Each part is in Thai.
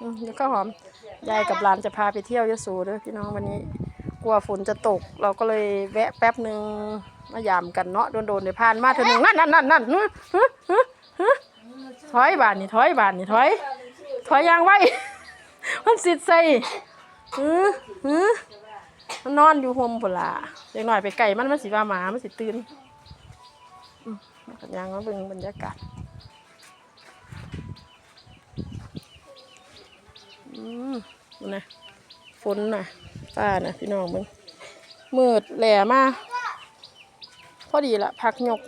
อืมแล้าวหอมยายกับหลานจะพาไปเที่ยวยโสด้วยพี่น้องวันนี้ กลัวฝนจะตก เราก็เลยแวะแป๊บหนึ่งมายามกันเนาะโดนๆเดี๋ยวผ่านมาเถอหนึ่งนั่นนั่นนั่นนั่นฮึฮึฮึฮึถอยบานนี่ถอยบานนี่ถอย ถอยยางไว้ มันสิดใส่ฮึฮึมันนอนอยู่ห่มคนละเด็กหน่อยไปไก่มันมันสิว่าหมามันสิตื่นกันยางมาเบิ่งบรรยากาศ นั่นะฝนนะป้านะพี่น้องมึงมืดแหล่มาพอดีละพักหยก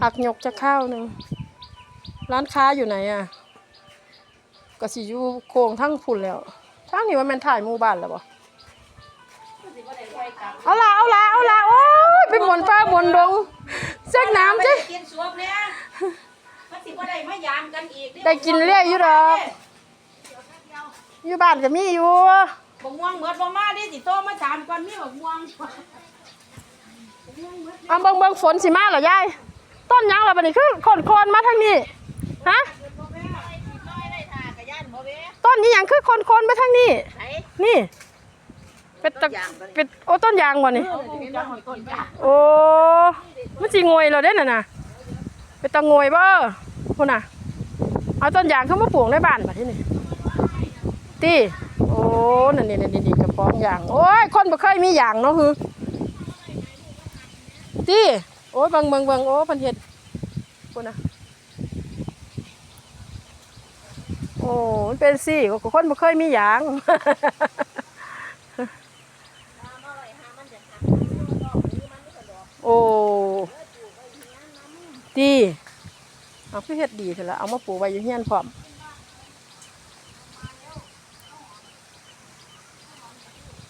ผักหยกจะข้าวหนึ่งร้านค้าอยู่ไหนอะก็สิอยู่โค้งทั้งพุ่นแล้วทางนี้ว่ามันถ่ายหมู่บ้านแล้วบ่เอาละเอาละเอาละโอ้ยไปหมวนฟ้าหมวนดงเซ็กน้ำจ้ะกิ สวบเนี่ยมันสิบ่ได้มายามกันอีกได้กินเรื่อยอยู่ดอก อยู่บ้านก็มีอยู่บกม่วงเหมือนบ่มาดิสิโตมาถามก่อนมีบกม่วงเอาเบิ่งเบิ่งฝนสิมาเหรอยายต้นหยังล่ะบัดนี้คือคนคนๆมาทางนี้ฮะบ่แม่อะไรสิน้อยได้ทากะย่านบ่เว้ต้นนี้หยังคือคนคนๆมาทางนี้ไผนี่ เป็นตะเป็นโอ้ต้นยางวะนี่เอาเห็นบ่หอยต้นจ้าโอ้มันสิงวยเราได้น่ะนะเป็นตะงวยบ่ พุ่นน่ะ เอาต้นยางเข้ามาปลูกในบ้านบัดที่นี่ตีโอ้นั่นนี่นี่นี่กระป๋องยาง โอ้ย คนบ่เคยมียางเนาะฮือตีโอ้ยเบิ่งเบิ่งเบิ่งโอ้พิ่นเฮ็ดพุ่นน่ะ โอ้มันเป็นสิก็คนบ่เคยมียางโอ้ดี เอาคือเฮ็ดดีเถอะละเอามาปลูกไว้อยู่เฮียนพร้อม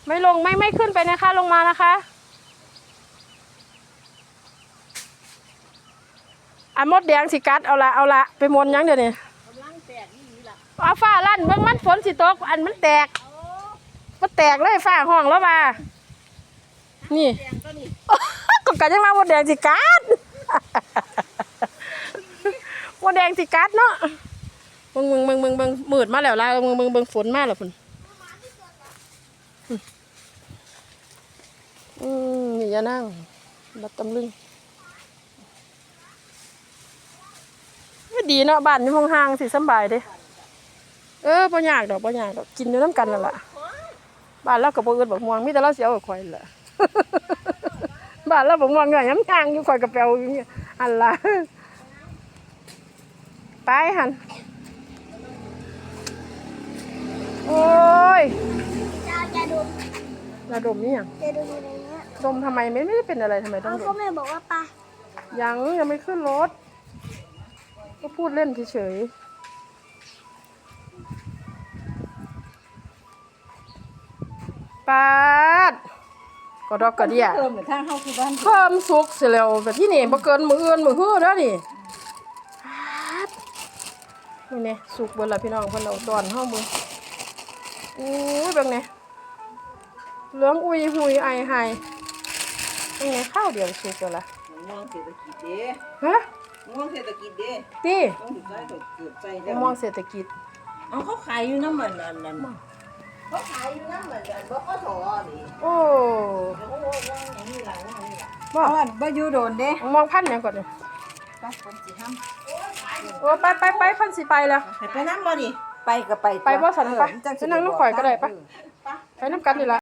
ไม่ลงไม่ไม่ขึ้นไปนะคะ ลงมานะคะอันมดแดงสิกัดเอาละเอาละไปมนยังเดี๋ยวนี้กำลังแตกนี่นี่ล่ะเอาฟ้าลั่นเบิ่งมันฝนสิตกอันมันแตกมันแตกเลยฟ้าห้องแล้วมานี่แตกตัวนี้ก็กันยังมามดแดงสิกัด ม ดแดงสิกัดเนาะมึงมึงมึงมึงมึงมืดมาแล้วล่ะมึงมึงมึงฝนมาแล้วพุ่นอืมนี่อย่านั่งบัดตำลึงไม่ดีเนาะบ้านอยู่ห่างสิสบายเด้เออบ่ยากดอกบ่ยากดอกกินอยู่น้ำกันนั่นล่ะบ้านเราก็บ่อึดบักม่วงมีแต่เราเสิเอาไว้ข่อยนั่นล่ะบ้านเราบอกว่าเงยย้ำทางอยู่คอยกระเปลอยู่เนี่ยอันละ ไปหันโอ้ยจะจะดมระดมนี่ยังจะดมอะไรเงี้ยดมทำไมไม่ไม่ได้เป็นอะไรทำไมต้อเขางดก็มแม่บอกว่าปะยังยังไม่ขึ้นรถ ก็พูดเล่นเฉยๆปาดก็ดอกกระเดียเติมในทางเฮาคือบ้านเพิ่มสุกเสียแล้วแต่ที่นี่บ่เกินมืออื่นมือฮื้อแล้วนี่ฮัด นี่นี่สุกเบิดละพี่น้องเพิ่นเอาตอนเฮามืออู้ยเบิ่งนี่เหลืองอุยหุยไอไฮนี่ไงข้าวเดียวสุกแล้วล่ะม่วงเศรษฐกิจเด้ฮะม่วงเศรษฐกิจเด้ตีต้องถูกใจเกิดใจมแล้วมองเศรษฐกิจเอาเขาขายอยู่น้ำมันนั่นนั่นเขาขายอยู่น้ำมันนั่นบ่ก็ถอนี่โอ้โอ้โหว่าอย่างนี้ล่ะว่าอย่างนี้ล่ะบ่อ๋อบ่อยู่โดนเด้มองพันหยังก่อนนี่ไปคนสิทำ โอ้ไปไปไปพันสิไปแล้ว ไปไปน้ำบ่นี่ไปก็ไปไปบ่สันไปจังไปนั่งน้ำข่อยก็ได้ปะไป ไปน้ำกันนี่ล่ะ